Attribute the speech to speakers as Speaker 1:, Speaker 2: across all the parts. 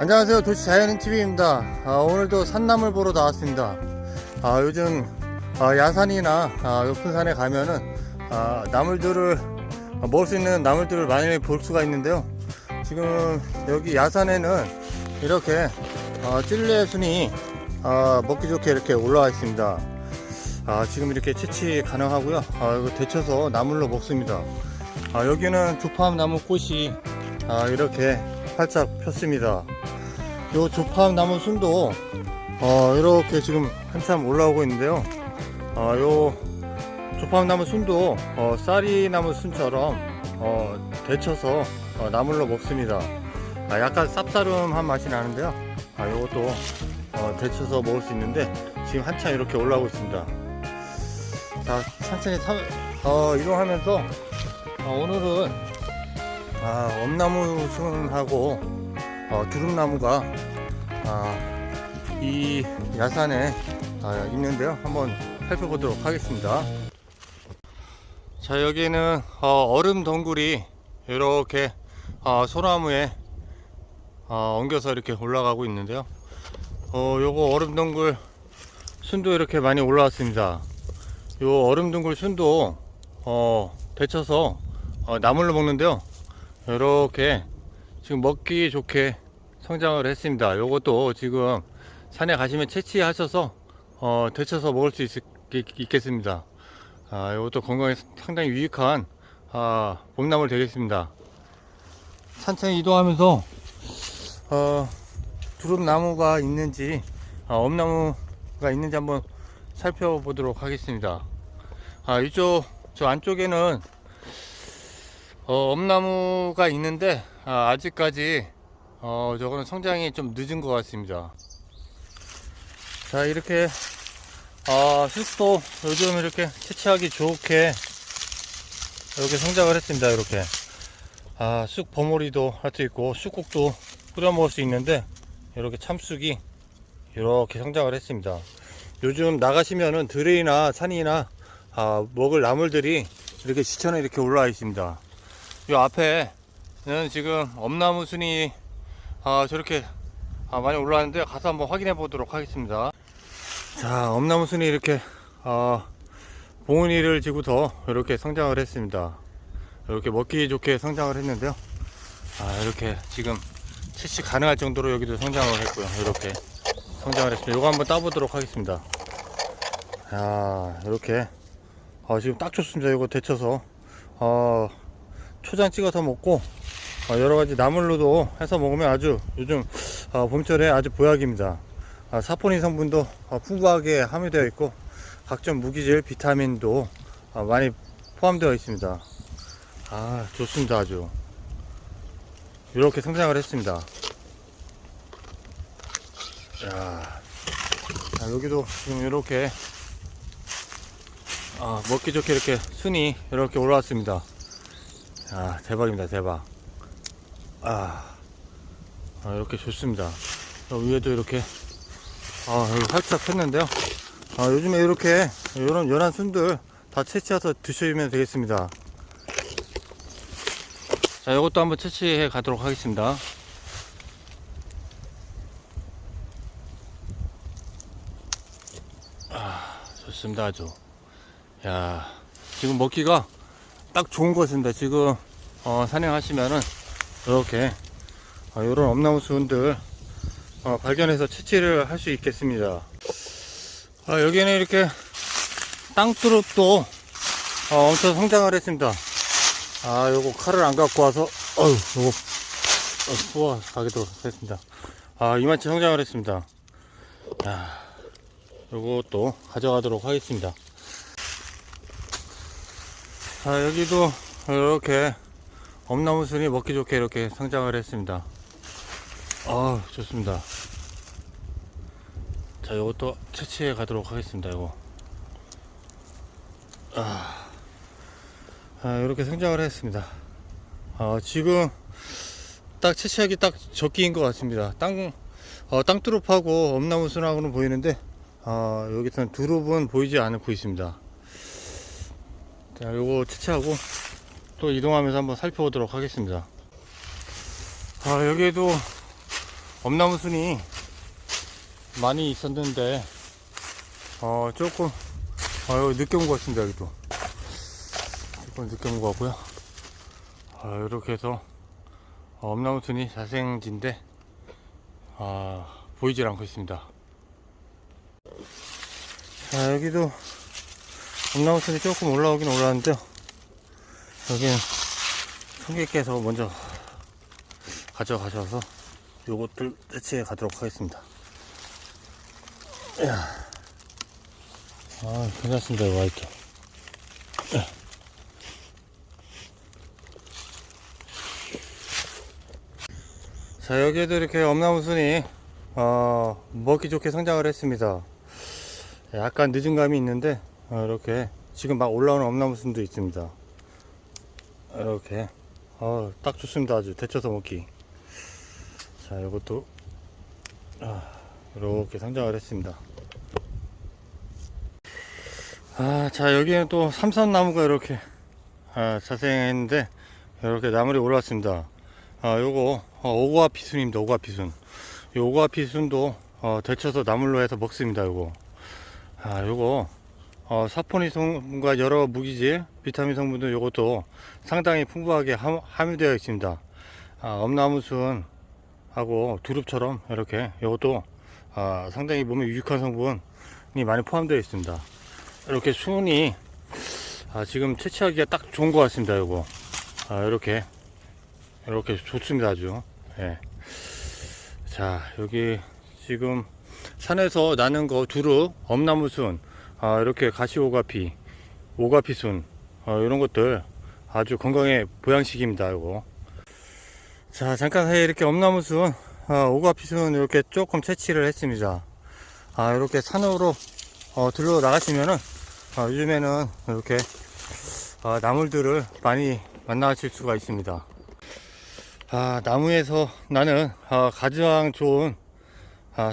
Speaker 1: 안녕하세요. 도시 자연인 TV입니다. 아, 오늘도 산나물 보러 나왔습니다. 아, 요즘 아, 야산이나 아, 높은 산에 가면은 아, 나물들을 아, 먹을 수 있는 나물들을 많이 볼 수가 있는데요. 지금 여기 야산에는 이렇게 아, 찔레순이 아, 먹기 좋게 이렇게 올라와 있습니다. 아, 지금 이렇게 채취 가능하고요. 아, 이거 데쳐서 나물로 먹습니다. 아, 여기는 조팝 나무 꽃이 아, 이렇게 활짝 폈습니다. 요 조팝 나무 순도 어, 이렇게 지금 한참 올라오고 있는데요. 어, 요 조팝 나무 순도 어, 쌀이 나무 순처럼 어, 데쳐서 어, 나물로 먹습니다. 아, 약간 쌉싸름한 맛이 나는데요. 아, 요것도 어, 데쳐서 먹을 수 있는데 지금 한참 이렇게 올라오고 있습니다. 자, 천천히 타, 어, 이동하면서 어, 오늘은 아, 엄나무 순하고 어, 두릅나무가 아, 이 야산에 아, 있는데요. 한번 살펴보도록 하겠습니다. 자, 여기는 어, 얼음 덩굴이 이렇게 어, 소나무에 어, 엉겨서 이렇게 올라가고 있는데요. 어, 요거 얼음 덩굴 순도 이렇게 많이 올라왔습니다. 요 얼음 덩굴 순도 어, 데쳐서 어, 나물로 먹는데요. 이렇게 지금 먹기 좋게 성장을 했습니다. 요것도 지금 산에 가시면 채취하셔서 어, 데쳐서 먹을 수 있, 겠습니다 아, 요것도 건강에 상당히 유익한 아, 봄나물 되겠습니다. 천천히 이동하면서 어, 두릅나무가 있는지 아, 엄나무가 있는지 한번 살펴보도록 하겠습니다. 아, 이쪽 저 안쪽에는 어, 엄나무가 있는데 아, 직까지 어, 저거는 성장이 좀 늦은 것 같습니다. 자 이렇게 아, 쑥도 요즘 이렇게 채취하기 좋게 이렇게 성장을 했습니다. 이렇게 아, 쑥 버무리도 할 수 있고 쑥국도 끓여 먹을 수 있는데 이렇게 참쑥이 이렇게 성장을 했습니다. 요즘 나가시면은 들이나 산이나 아, 먹을 나물들이 이렇게 지천에 이렇게 올라와 있습니다. 이 앞에는 지금 엄나무 순이 아, 저렇게 아, 많이 올라왔는데 가서 한번 확인해 보도록 하겠습니다. 자, 엄나무 순이 이렇게 아, 봉은이를 지고서 이렇게 성장을 했습니다. 이렇게 먹기 좋게 성장을 했는데요. 아, 이렇게 지금 채취 가능할 정도로 여기도 성장을 했고요. 이렇게 성장을 했습니다. 이거 한번 따보도록 하겠습니다. 야, 이렇게 아, 지금 딱 좋습니다. 이거 데쳐서 어, 초장 찍어서 먹고 어, 여러 가지 나물로도 해서 먹으면 아주 요즘 어, 봄철에 아주 보약입니다. 아, 사포닌 성분도 어, 풍부하게 함유되어 있고 각종 무기질, 비타민도 어, 많이 포함되어 있습니다. 아 좋습니다 아주 이렇게 성장을 했습니다. 야, 자, 여기도 지금 이렇게 아, 먹기 좋게 이렇게 순이 이렇게 올라왔습니다. 아, 대박입니다, 대박. 아, 아, 이렇게 좋습니다. 저 위에도 이렇게, 아, 활짝 폈는데요. 아, 요즘에 이렇게, 이런 연한 순들 다 채취해서 드시면 되겠습니다. 자, 이것도 한번 채취해 가도록 하겠습니다. 아, 좋습니다, 아주. 야, 지금 먹기가 딱 좋은 것입니다. 지금 어, 산행하시면은 이렇게 어, 이런 엄나무 수분들 어, 발견해서 채취를 할 수 있겠습니다. 아, 여기는 이렇게 땅두릅도 어, 엄청 성장을 했습니다. 아, 요거 칼을 안 갖고 와서 어휴, 요거 어, 후와 가게도 했습니다. 아, 이만치 성장을 했습니다. 야, 요것도 가져가도록 하겠습니다. 자, 여기도 이렇게 엄나무 순이 먹기 좋게 이렇게 성장을 했습니다. 아, 좋습니다. 자, 이것도 채취해 가도록 하겠습니다. 이거. 아, 아 이렇게 성장을 했습니다. 아, 지금 딱 채취하기 딱 적기인 것 같습니다. 땅, 어, 땅두릅하고 엄나무 순하고는 보이는데, 아, 여기서는 두릅은 보이지 않고 있습니다. 자, 요거 채취하고 또 이동하면서 한번 살펴보도록 하겠습니다. 아, 여기에도 엄나무 순이 많이 있었는데 어 조금 어 여기 늦게 온 것 같습니다 여기도. 조금 늦게 온 것 같고요. 어, 이렇게 해서 어, 엄나무 순이 자생진데 아 보이질 않고 있습니다. 자 여기도 엄나무 순이 조금 올라오긴 올라왔는데요 여기는 손객께서 먼저 가져가셔서 요것들 세치해 가도록 하겠습니다. 이야. 아, 괜찮습니다, 이거 화이트. 예. 자, 여기에도 이렇게 엄나무순이, 어, 먹기 좋게 성장을 했습니다. 약간 늦은 감이 있는데, 어, 이렇게, 지금 막 올라오는 엄나무순도 있습니다. 이렇게, 어, 딱 좋습니다, 아주. 데쳐서 먹기. 자, 이것도 아, 이렇게 성장을 했습니다. 아, 자, 여기는 또 삼선나무가 이렇게 아, 자생했는데 이렇게 나물이 올라왔습니다. 아, 요거 어, 오고아 피순입니다. 오고아 피순. 이 오고아 피순도 어, 데쳐서 나물로 해서 먹습니다. 요거. 아, 요거 어, 사포닌 성분과 여러 무기질, 비타민 성분도 요것도 상당히 풍부하게 함, 함유되어 있습니다. 아, 엄나무순 하고 두릅처럼 이렇게 이것도 아, 상당히 몸에 유익한 성분이 많이 포함되어 있습니다. 이렇게 순이 아, 지금 채취하기가 딱 좋은 것 같습니다. 이거 아, 이렇게 이렇게 좋습니다. 아주. 예. 자 여기 지금 산에서 나는 거 두릅, 엄나무순, 아, 이렇게 가시오가피, 오가피순 어, 이런 것들 아주 건강에 보양식입니다. 이거. 자 잠깐 사이에 이렇게 엄나무순 어, 오가피순 이렇게 조금 채취를 했습니다 아 이렇게 산으로 어, 들러 나가시면은 어, 요즘에는 이렇게 어, 나물들을 많이 만나실 수가 있습니다 아 나무에서 나는 어, 가장 좋은 아,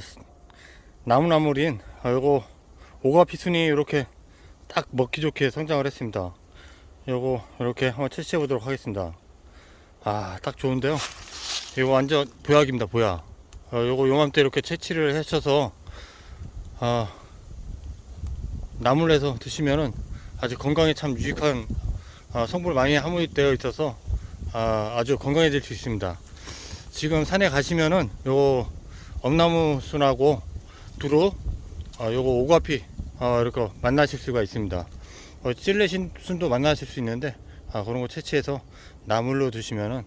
Speaker 1: 나무나물인 아, 요거 오가피순이 이렇게 딱 먹기 좋게 성장을 했습니다 요거 이렇게 한번 채취해 보도록 하겠습니다 아, 딱 좋은데요. 이거 완전 보약입니다, 보약. 어, 요거 요맘때 이렇게 채취를 하셔서, 아, 나물 내서 드시면은 아주 건강에 참 유익한 아, 성분이 많이 함유되어 있어서 아, 아주 건강해질 수 있습니다. 지금 산에 가시면은 요 엄나무 순하고 두루, 아, 요거 오가피, 아, 이렇게 만나실 수가 있습니다. 어, 찔레신 순도 만나실 수 있는데, 아, 그런 거 채취해서 나물로 드시면은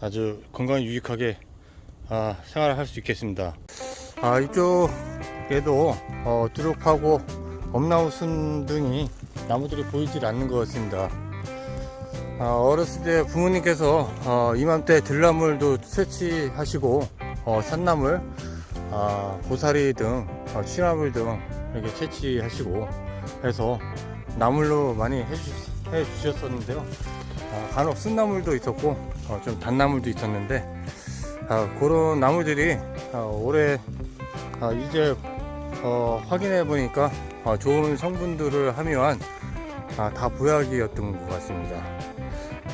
Speaker 1: 아주 건강에 유익하게 아, 생활을 할 수 있겠습니다. 아, 이쪽에도 어, 두릅하고 엄나무순 등이 나무들이 보이질 않는 것 같습니다. 아, 어렸을 때 부모님께서 어, 이맘때 들나물도 채취하시고 어, 산나물, 아, 고사리 등 어, 취나물 등 이렇게 채취하시고 해서 나물로 많이 해주, 해주셨었는데요. 아, 간혹 쓴나물도 있었고 어, 좀 단나물도 있었는데 아, 그런 나물들이 아, 올해 아, 이제 어, 확인해 보니까 아, 좋은 성분들을 함유한 아, 다 보약이었던 것 같습니다.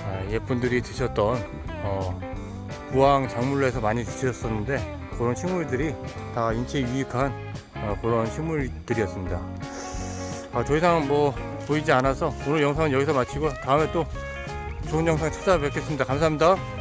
Speaker 1: 아, 예쁜들이 드셨던 어, 부황 작물로 해서 많이 드셨었는데 그런 식물들이 다 인체에 유익한 어, 그런 식물들이었습니다. 아, 더 이상 뭐 보이지 않아서 오늘 영상은 여기서 마치고 다음에 또 좋은 영상 찾아뵙겠습니다. 감사합니다.